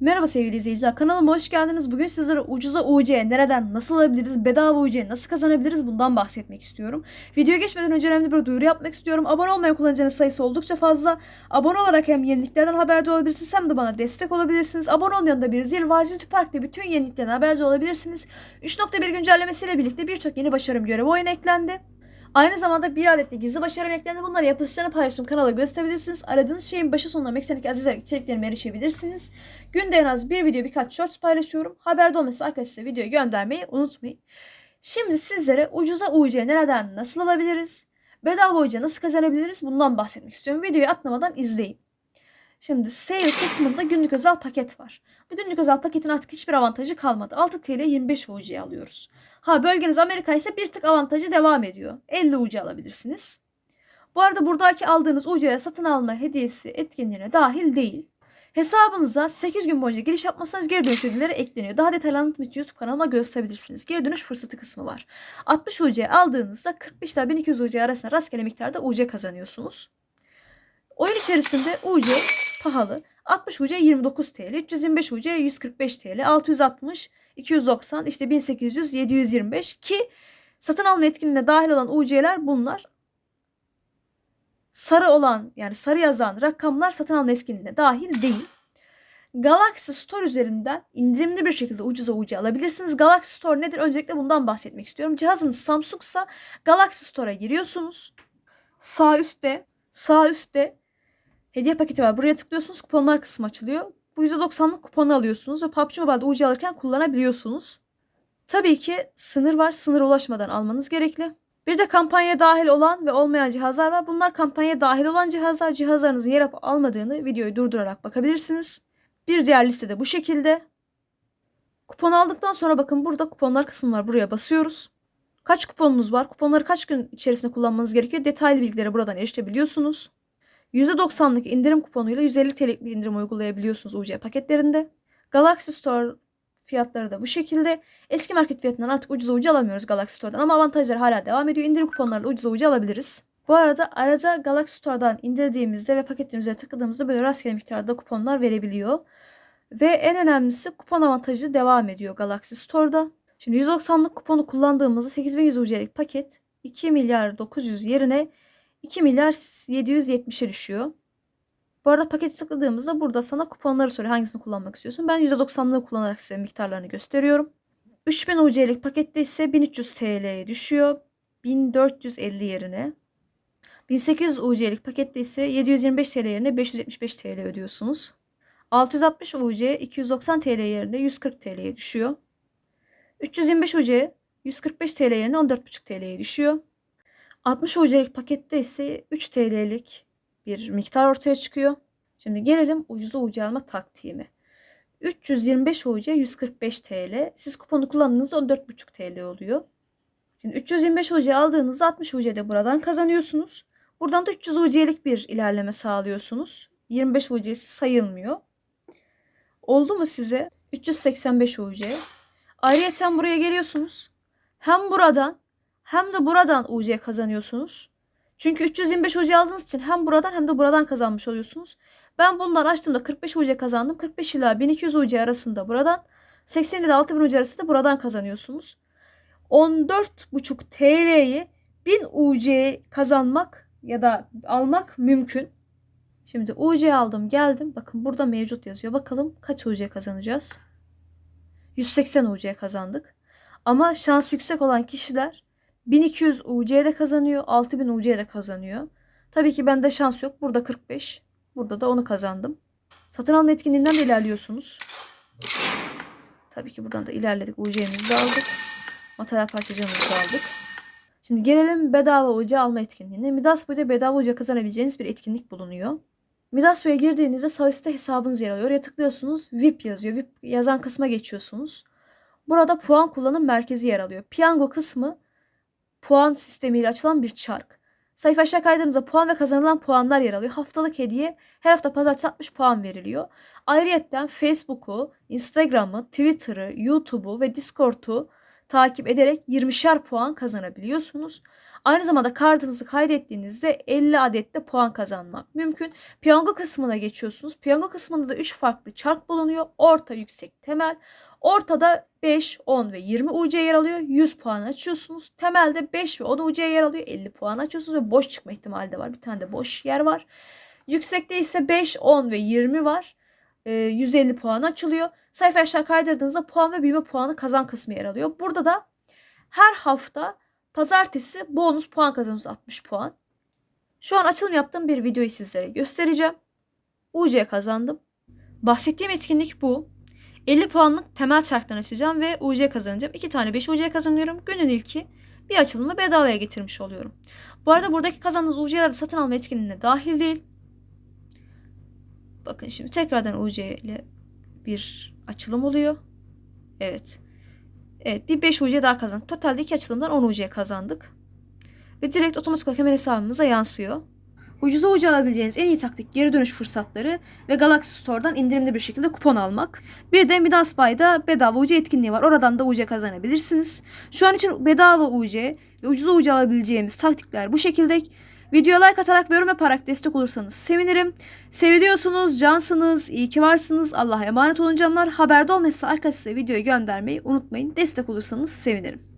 Merhaba sevgili izleyiciler. Kanalıma hoş geldiniz. Bugün sizlere ucuza UC nereden, nasıl alabiliriz, bedava UC nasıl kazanabiliriz bundan bahsetmek istiyorum. Videoya geçmeden önce önemli bir duyuru yapmak istiyorum. Abone olmayan kullanıcının sayısı oldukça fazla. Abone olarak hem yeniliklerden haberdar olabilirsiniz hem de bana destek olabilirsiniz. Abone olun yanında bir zil var. Zil Park'ta bütün yeniliklerden haberdar olabilirsiniz. 3.1 güncellemesiyle birlikte birçok yeni başarım görevi oyuna eklendi. Aynı zamanda bir adet de gizli başarım eklendi. Bunları yapışlarını paylaştım kanala gösterebilirsiniz. Aradığınız şeyin başı sonuna Meksenik Azizler içeriklerime erişebilirsiniz. Günde en az bir video birkaç shorts paylaşıyorum. Haberde olması arkadaşlar videoyu göndermeyi unutmayın. Şimdi sizlere ucuza UC nereden nasıl alabiliriz? Bedava UC nasıl kazanabiliriz? Bundan bahsetmek istiyorum. Videoyu atlamadan izleyin. Şimdi sale kısmında günlük özel paket var. Bu günlük özel paketin artık hiçbir avantajı kalmadı. 6 TL 25 UC alıyoruz. Ha bölgeniz Amerika ise bir tık avantajı devam ediyor. 50 UC alabilirsiniz. Bu arada buradaki aldığınız UC'ye satın alma hediyesi etkinliğine dahil değil. Hesabınıza 8 gün boyunca giriş yapmasanız geri dönüş ödülleri ekleniyor. Daha detaylı anlatım için YouTube kanalıma gösterebilirsiniz. Geri dönüş fırsatı kısmı var. 60 UC aldığınızda 45 ile 1200 UC arasında rastgele miktarda UC kazanıyorsunuz. Oyun içerisinde UC pahalı. 60 UC 29 TL, 325 UC 145 TL, 660, 290, işte 1800, 725 ki satın alma etkinliğine dahil olan UC'ler bunlar. Sarı olan yani sarı yazan rakamlar satın alma etkinliğine dahil değil. Galaxy Store üzerinden indirimli bir şekilde ucuza UC alabilirsiniz. Galaxy Store nedir? Öncelikle bundan bahsetmek istiyorum. Cihazınız Samsung'sa Galaxy Store'a giriyorsunuz. Sağ üstte, sağ üstte hediye paketi var. Buraya tıklıyorsunuz kuponlar kısmı açılıyor. Bu %90'lık kuponu alıyorsunuz ve PUBG Mobile'de UC alırken kullanabiliyorsunuz. Tabii ki sınır var. Sınıra ulaşmadan almanız gerekli. Bir de kampanya dahil olan ve olmayan cihazlar var. Bunlar kampanya dahil olan cihazlar. Cihazlarınızın yer almadığını videoyu durdurarak bakabilirsiniz. Bir diğer listede bu şekilde. Kupon aldıktan sonra bakın burada kuponlar kısmı var. Buraya basıyoruz. Kaç kuponunuz var? Kuponları kaç gün içerisinde kullanmanız gerekiyor? Detaylı bilgilere buradan erişebiliyorsunuz. %90'lık indirim kuponuyla 150 TL'lik bir indirim uygulayabiliyorsunuz UC paketlerinde. Galaxy Store fiyatları da bu şekilde. Eski market fiyatından artık ucuz UC alamıyoruz Galaxy Store'dan ama avantajlar hala devam ediyor. İndirim kuponlarıyla ucuz UC alabiliriz. Bu arada arada Galaxy Store'dan indirdiğimizde ve paketlerin üzerine tıkladığımızda böyle rastgele miktarda kuponlar verebiliyor. Ve en önemlisi kupon avantajı devam ediyor Galaxy Store'da. Şimdi 190'lık kuponu kullandığımızda 8100 UC'lik paket 2 milyar 900 yerine 2 milyar 770'e düşüyor. Bu arada paketi tıkladığımızda burada sana kuponları soruyor. Hangisini kullanmak istiyorsun? Ben %90'lığı kullanarak size miktarlarını gösteriyorum. 3000 UC'lik pakette ise 1300 TL'ye düşüyor. 1450 yerine. 1800 UC'lik pakette ise 725 TL yerine 575 TL ödüyorsunuz. 660 UC 290 TL yerine 140 TL'ye düşüyor. 325 UC 145 TL yerine 14,5 TL'ye düşüyor. 60 UC'lik pakette ise 3 TL'lik bir miktar ortaya çıkıyor. Şimdi gelelim ucuzlu UC alma taktiğime. 325 UC 145 TL. Siz kuponu kullandığınızda 14,5 TL oluyor. Şimdi 325 UC aldığınızda 60 UC de buradan kazanıyorsunuz. Buradan da 300 UC'lik bir ilerleme sağlıyorsunuz. 25 UC'si sayılmıyor. Oldu mu size? 385 UC. Ayrıca buraya geliyorsunuz. Hem buradan hem de buradan UC kazanıyorsunuz. Çünkü 325 UC aldığınız için hem buradan hem de buradan kazanmış oluyorsunuz. Ben bundan açtığımda 45 UC kazandım. 45 ila 1200 UC arasında buradan 80 ila 6000 UC arasında buradan kazanıyorsunuz. 14,5 TL'yi 1000 UC kazanmak ya da almak mümkün. Şimdi UC aldım geldim. Bakın burada mevcut yazıyor. Bakalım kaç UC kazanacağız. 180 UC kazandık. Ama şans yüksek olan kişiler 1200 UC'de kazanıyor. 6000 UC'de kazanıyor. Tabii ki bende şans yok. Burada 45. Burada da onu kazandım. Satın alma etkinliğinden de ilerliyorsunuz. Tabii ki buradan da ilerledik. UC'mizi aldık. Materyal parçacığımızı aldık. Şimdi gelelim bedava UC alma etkinliğine. Midas Boy'da bedava UC kazanabileceğiniz bir etkinlik bulunuyor. Midas Boy'a girdiğinizde sağ hesabınız yer alıyor. Oraya tıklıyorsunuz. VIP yazıyor. VIP yazan kısma geçiyorsunuz. Burada puan kullanım merkezi yer alıyor. Piyango kısmı puan sistemiyle açılan bir çark. Sayfa aşağı kaydığınızda puan ve kazanılan puanlar yer alıyor. Haftalık hediye her hafta pazartesi 60 puan veriliyor. Ayrıca Facebook'u, Instagram'ı, Twitter'ı, YouTube'u ve Discord'u takip ederek 20'şer puan kazanabiliyorsunuz. Aynı zamanda kartınızı kaydettiğinizde 50 adette puan kazanmak mümkün. Piyango kısmına geçiyorsunuz. Piyango kısmında da 3 farklı çark bulunuyor. Orta, yüksek, temel. Ortada 5, 10 ve 20 UC yer alıyor. 100 puan açıyorsunuz. Temelde 5 ve 10 UC yer alıyor. 50 puan açıyorsunuz ve boş çıkma ihtimali de var. Bir tane de boş yer var. Yüksekte ise 5, 10 ve 20 var. Ee, 150 puan açılıyor. Sayfa aşağı kaydırdığınızda puan ve büyüme puanı kazan kısmı yer alıyor. Burada da her hafta pazartesi bonus puan kazanıyorsunuz 60 puan. Şu an açılım yaptığım bir videoyu sizlere göstereceğim. UC kazandım. Bahsettiğim etkinlik bu. 50 puanlık temel çarktan açacağım ve UC kazanacağım. 2 tane 5 UC kazanıyorum. Günün ilki bir açılımı bedavaya getirmiş oluyorum. Bu arada buradaki kazandığınız UC'ler de satın alma etkinliğine dahil değil. Bakın şimdi tekrardan UC ile bir açılım oluyor. Evet. Evet bir 5 UC daha kazandık. Totalde 2 açılımdan 10 UC kazandık. Ve direkt otomatik olarak hemen hesabımıza yansıyor. Ucuza ucu alabileceğiniz en iyi taktik geri dönüş fırsatları ve Galaxy Store'dan indirimli bir şekilde kupon almak. Bir de Midas Buy'da bedava UC etkinliği var. Oradan da UC kazanabilirsiniz. Şu an için bedava UC ve ucuza ucu alabileceğimiz taktikler bu şekilde. Videoya like atarak ve yorum yaparak destek olursanız sevinirim. Seviliyorsunuz, cansınız, iyi ki varsınız. Allah'a emanet olun canlar. Haberde olmazsa arkadaşlar videoyu göndermeyi unutmayın. Destek olursanız sevinirim.